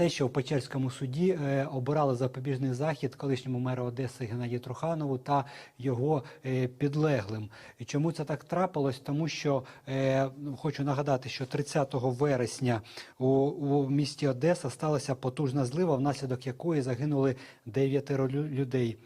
те, що в Печерському суді е, обирали запобіжний захід колишньому меру Одеси Геннадію Труханову та його е, підлеглим. Чому це так трапилось? Тому що е, ну, хочу нагадати, що 30 вересня у, у місті Одеса сталася потужна злива, внаслідок якої загинули дев'ятеро людей.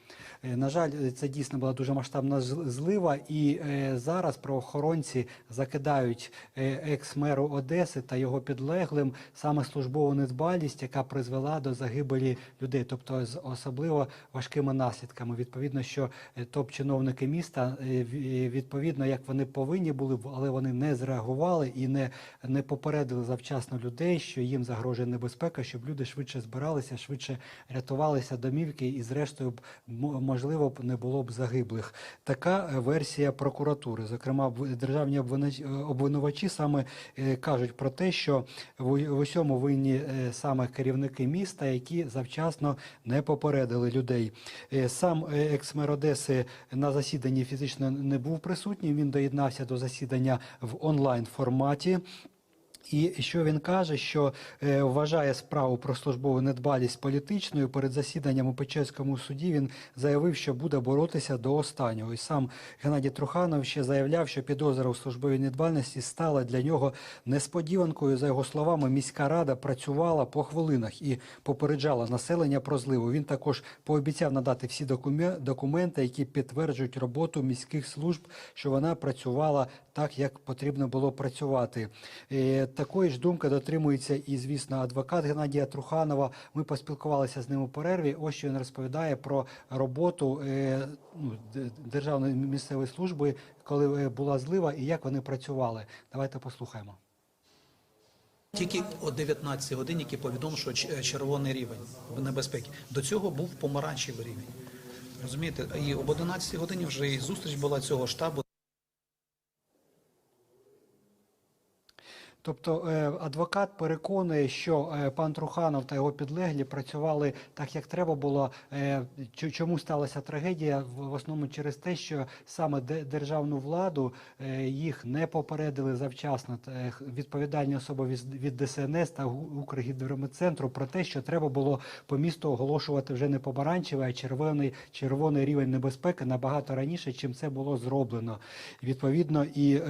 На жаль, це дійсно була дуже масштабна злива, і зараз правоохоронці закидають екс-меру Одеси та його підлеглим саме службову недбалість, яка призвела до загибелі людей, тобто з особливо важкими наслідками. Відповідно, що е, топ-чиновники міста е, відповідно, як вони повинні були, але вони не зреагували і не, не попередили завчасно людей, що їм загрожує небезпека, щоб люди швидше збиралися, швидше рятувалися домівки, і зрештою можливо б не було б загиблих. Така е, версія прокуратури. Зокрема, державні е, обвинувачі саме е, кажуть про те, що в усьому винні е, саме керівники міста, які завчасно не попередили людей. Е, Сам е, екс-мер Одеси на засіданні фізично не був присутній. Він доєднався до засідання в онлайн форматі. І що він каже, що е, вважає справу про службову недбалість політичною. Перед засіданням у Печерському суді він заявив, що буде боротися до останнього. І сам Геннадій Труханов ще заявляв, що підозра у службовій недбальності стала для нього несподіванкою. За його словами, міська рада працювала по хвилинах і попереджала населення про зливу. Він також пообіцяв надати всі докуме- документи, які підтверджують роботу міських служб, що вона працювала так, як потрібно було працювати. Такої ж думки дотримується і, звісно, адвокат Геннадія Труханова. Ми поспілкувалися з ним у перерві. Ось що він розповідає про роботу е, ну, Державної місцевої служби, коли е, була злива, і як вони працювали. Давайте послухаємо. Тільки о 19 годині, який повідомив, що червоний рівень небезпеки. До цього був помаранчевий рівень. Розумієте? І об 11 годині вже і зустріч була цього штабу. Тобто е, адвокат переконує, що е, пан Труханов та його підлеглі працювали так, як треба було. Е, Чому сталася трагедія? В основному через те, що саме де- державну владу їх не попередили завчасно. Відповідальні особи від, ДСНС та Укргідрометцентру про те, що треба було по місту оголошувати вже не помаранчевий, а червоний, червоний рівень небезпеки набагато раніше, чим це було зроблено. Відповідно, і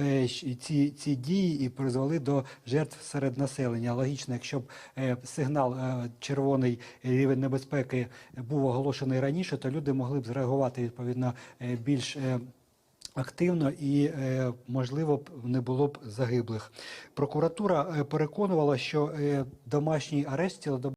ці, ці дії і призвели до жертв серед населення. Логічно, якщо б е, сигнал е, червоний рівень небезпеки був оголошений раніше, то люди могли б зреагувати відповідно е, більш. Активно і можливо не було б загиблих. Прокуратура переконувала, що домашній арешт цілодобовий